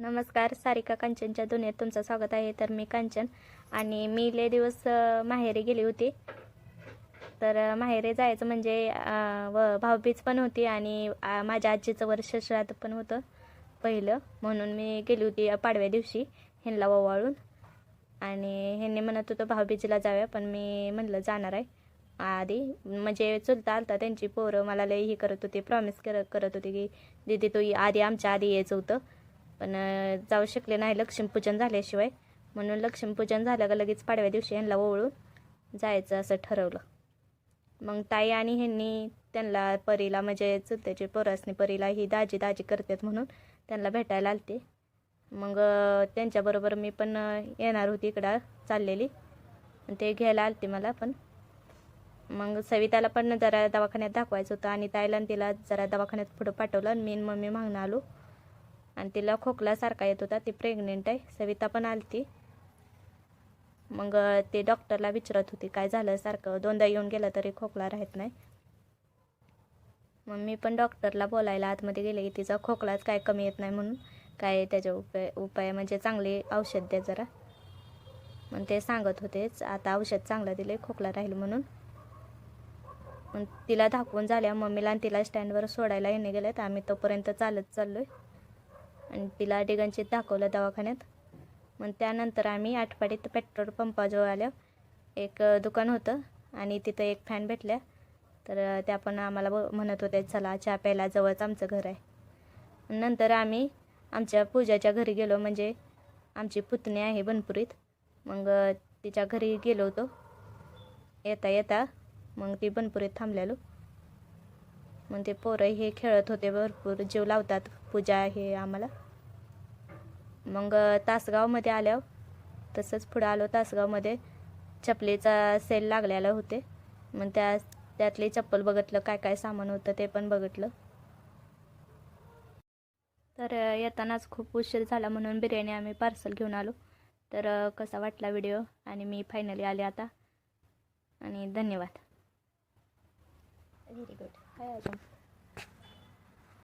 नमस्कार सारिका कांचनच्या दुनियेत तुमचं स्वागत आहे. तर मी कांचन आणि मी लय दिवस माहेरी गेली होती. तर माहेरी जायचं म्हणजे व भाऊबीज पण होती आणि माझ्या आजीचं वर्ष श्राद्ध पण होतं पहिलं. म्हणून मी गेली होती पाडव्या दिवशी ह्यांना ओवाळून. आणि ह्यांनी म्हणत होतं भाऊबीजेला जाऊया. पण मी म्हणलं जाणार आहे. आधी म्हणजे चुलता आलता त्यांची पोरं मला लई ही करत होती प्रॉमिस कर करत होती की दिदी तू आधी आमच्या आधी यायचं होतं. पण जाऊ शकले नाही. लक्ष्मीपूजन झाल्याशिवाय. म्हणून लक्ष्मीपूजन झालं का लगेच पाडव्या दिवशी ह्यांना ओवळून जायचं असं ठरवलं. मग ताई आणि ह्यांनी त्यांना परीला म्हणजे चुलत्याची पोरासनी परीला ही दाजी दाजी करतात म्हणून त्यांना भेटायला आलते. मग त्यांच्याबरोबर मी पण येणार होती इकडं चाललेली. आणि ते घ्यायला आलते मला पण. मग सविताला पण जरा दवाखान्यात दाखवायचं होतं आणि ताईला आणि तिला जरा दवाखान्यात पुढं पाठवलं आणि मी मम्मी मागणं आलो. आणि तिला खोकलासारखा येत होता. ती प्रेग्नेंट आहे. सविता पण आलती. मग ते डॉक्टरला विचारत होती काय झालं सारखं? दोनदा येऊन गेलं तरी खोकला राहत नाही. मग मी पण डॉक्टरला बोलायला आतमध्ये गेले की तिचा खोकलाच काय कमी येत नाही म्हणून. काय त्याचे उपाय उपाय म्हणजे चांगले औषध द्या जरा. मग ते सांगत होतेच आता औषध चांगलं दिले खोकला राहील म्हणून. मग तिला दाखवून झाल्या. मम्मीला आणि तिला स्टँडवर सोडायला येणे गेलेत. आम्ही तोपर्यंत चालत चाललो आहे आणि तिला डिगंचित दाखवलं दवाखान्यात. मग त्यानंतर आम्ही आठपाडीत पेट्रोल पंपाजवळ आल्या एक दुकान होतं आणि तिथं एक फॅन भेटल्या. तर त्या पण आम्हाला ब म्हणत होत्या चला चहा प्यायला जवळच आमचं घर आहे. नंतर आम्ही आमच्या पूजाच्या घरी गेलो. म्हणजे आमची पुतणी आहे बनपुरीत. मग तिच्या घरी गेलो होतो. येता येता मग ती बनपुरीत थांबलेलो. मग ते पोरं हे खेळत होते. भरपूर जीव लावतात. पूजा हे आम्हाला. मग तासगावमध्ये आल्यावर तसंच पुढं आलो तासगावमध्ये. चपलीचा सेल लागलेला होते. मग त्या त्यातली चप्पल बघितलं काय काय सामान होतं ते पण बघितलं. तर येतानाच खूप उशीर झाला म्हणून बिर्याणी आम्ही पार्सल घेऊन आलो. तर कसा वाटला व्हिडिओ? आणि मी फायनली आले आता. आणि धन्यवाद. व्हेरी गुड काय अजून